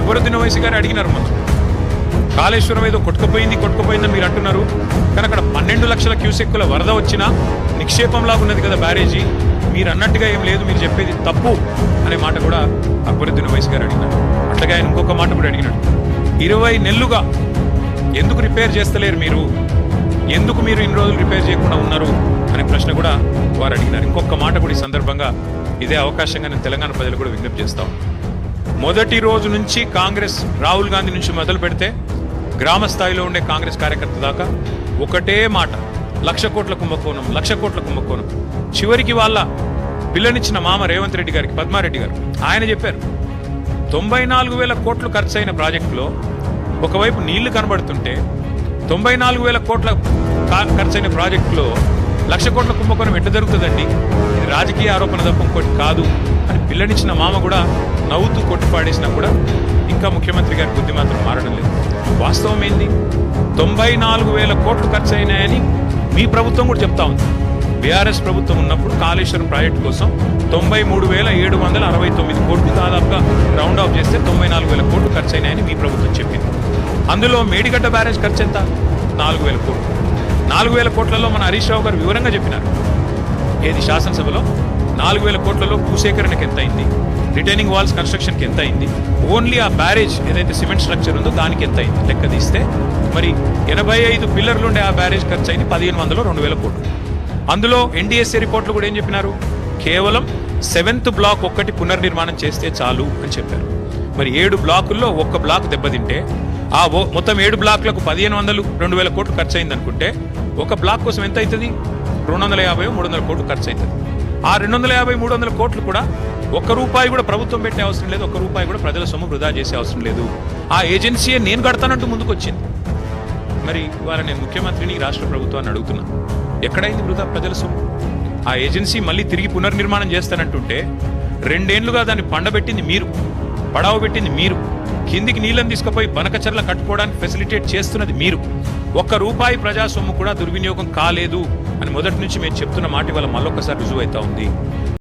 అక్బరుద్దీన్ ఓవైసీ గారు అడిగినారు మొన్న కాళేశ్వరం ఏదో కొట్టుకుపోయింది కొట్టుకుపోయిందని మీరు అంటున్నారు. కానీ అక్కడ పన్నెండు లక్షల క్యూసెక్కుల వరద వచ్చినా నిక్షేపంలాగా ఉన్నది కదా బ్యారేజీ. మీరు అన్నట్టుగా ఏం లేదు మీరు చెప్పేది తప్పు అనే మాట కూడా అక్బరుద్దీన్ ఓవైసీ గారు అడిగినారు. అట్లాగే ఆయన ఇంకొక మాట కూడా అడిగినాడు. ఇరవై నెలలుగా ఎందుకు రిపేర్ చేస్తలేరు మీరు? ఎందుకు మీరు ఇన్ని రోజులు రిపేర్ చేయకుండా ఉన్నారు? అనే ప్రశ్న కూడా వారు అడిగినారు. ఇంకొక మాట కూడా ఈ సందర్భంగా ఇదే అవకాశంగా నేను తెలంగాణ ప్రజలు కూడా విజ్ఞప్తి చేస్తాం మొదటి రోజు నుంచి కాంగ్రెస్ రాహుల్ గాంధీ నుంచి మొదలు పెడితే గ్రామ స్థాయిలో ఉండే కాంగ్రెస్ కార్యకర్త దాకా ఒకటే మాట లక్ష కోట్ల కుంభకోణం లక్ష కోట్ల కుంభకోణం. చివరికి వాళ్ళ పిల్లనిచ్చిన మామ రేవంత్ రెడ్డి గారికి పద్మారెడ్డి గారు. ఆయన చెప్పారు తొంభై నాలుగు వేల కోట్లు ఖర్చయిన ప్రాజెక్టులో ఒకవైపు నీళ్ళు కనబడుతుంటే తొంభై నాలుగు వేల కోట్ల కా- అయిన ప్రాజెక్టులో లక్ష కోట్ల కుంభకోణం ఎట్లా జరుగుతుందండి? రాజకీయ ఆరోపణ తప్ప ఇంకోటి కాదు. అని పిల్లనిచ్చిన మామ కూడా నవ్వుతూ కొట్టిపాడేసినా కూడా ఇంకా ముఖ్యమంత్రి గారి బుద్ధి మాత్రం మారడం లేదు. వాస్తవం ఏంది? తొంభై నాలుగు వేల కోట్లు ఖర్చు అయినాయని మీ ప్రభుత్వం కూడా చెప్తా ఉంది. బీఆర్ఎస్ ప్రభుత్వం ఉన్నప్పుడు కాళేశ్వరం ప్రాజెక్టు కోసం తొంభై మూడు వేల ఏడు వందల అరవై తొమ్మిది కోట్లు దాదాపుగా రౌండ్ ఆఫ్ చేస్తే తొంభై నాలుగు వేల కోట్లు ఖర్చు అయినాయని మీ ప్రభుత్వం చెప్పింది. అందులో మేడిగడ్డ బ్యారేజ్ ఖర్చు ఎంత నాలుగు వేల కోట్లు. నాలుగు వేల కోట్లలో మన హరీష్ రావు గారు వివరంగా చెప్పినారు. ఏది శాసనసభలో? నాలుగు వేల కోట్లలో భూసేకరణకి ఎంత అయింది రిటైనింగ్ వాల్స్ కన్స్ట్రక్షన్కి ఎంత అయింది ఓన్లీ ఆ బ్యారేజ్ ఏదైతే సిమెంట్ స్ట్రక్చర్ ఉందో దానికి ఎంత అయింది లెక్క తీస్తే మరి ఎనభై ఐదు పిల్లర్లు ఉండే ఆ బ్యారేజ్ ఖర్చు అయింది పదిహేను వందలు రెండు వేల కోట్లు. అందులో ఎన్డీఎస్సీ రిపోర్ట్లు కూడా ఏం చెప్పినారు? కేవలం సెవెంత్ బ్లాక్ ఒక్కటి పునర్నిర్మాణం చేస్తే చాలు అని చెప్పారు. మరి ఏడు బ్లాకుల్లో ఒక్క బ్లాక్ దెబ్బతింటే ఆ మొత్తం ఏడు బ్లాక్లకు పదిహేను వందలు రెండు వేల కోట్లు ఖర్చు అయింది అనుకుంటే ఒక బ్లాక్ కోసం ఎంత అవుతుంది రెండు వందల యాభై మూడు వందల కోట్లు ఖర్చు అవుతుంది ఆ రెండు వందల యాభై మూడు వందల కోట్లు కూడా ఒక్క రూపాయి కూడా ప్రభుత్వం పెట్టే అవసరం లేదు ఒక్క రూపాయి కూడా ప్రజల సొమ్ము వృధా చేసే అవసరం లేదు. ఆ ఏజెన్సీయే నేను కడతానంటూ ముందుకొచ్చింది. మరి ఇవాళ నేను ముఖ్యమంత్రిని రాష్ట్ర ప్రభుత్వాన్ని అడుగుతున్నా. ఎక్కడైంది వృధా ప్రజల సొమ్ము? ఆ ఏజెన్సీ మళ్ళీ తిరిగి పునర్నిర్మాణం చేస్తానంటుంటే రెండేళ్ళుగా దాన్ని పండబెట్టింది మీరు. పడావు పెట్టింది మీరు. కిందికి నీళ్ళను తీసుకుపోయి బనకచర్ల కట్టుకోవడానికి ఫెసిలిటేట్ చేస్తున్నది మీరు. ఒక్క రూపాయి ప్రజా సొమ్ము కూడా దుర్వినియోగం కాలేదు అని మొదటి నుంచి మేము చెప్తున్న మాట ఇవాళ మళ్ళొకసారి రుజువు అవుతా ఉంది.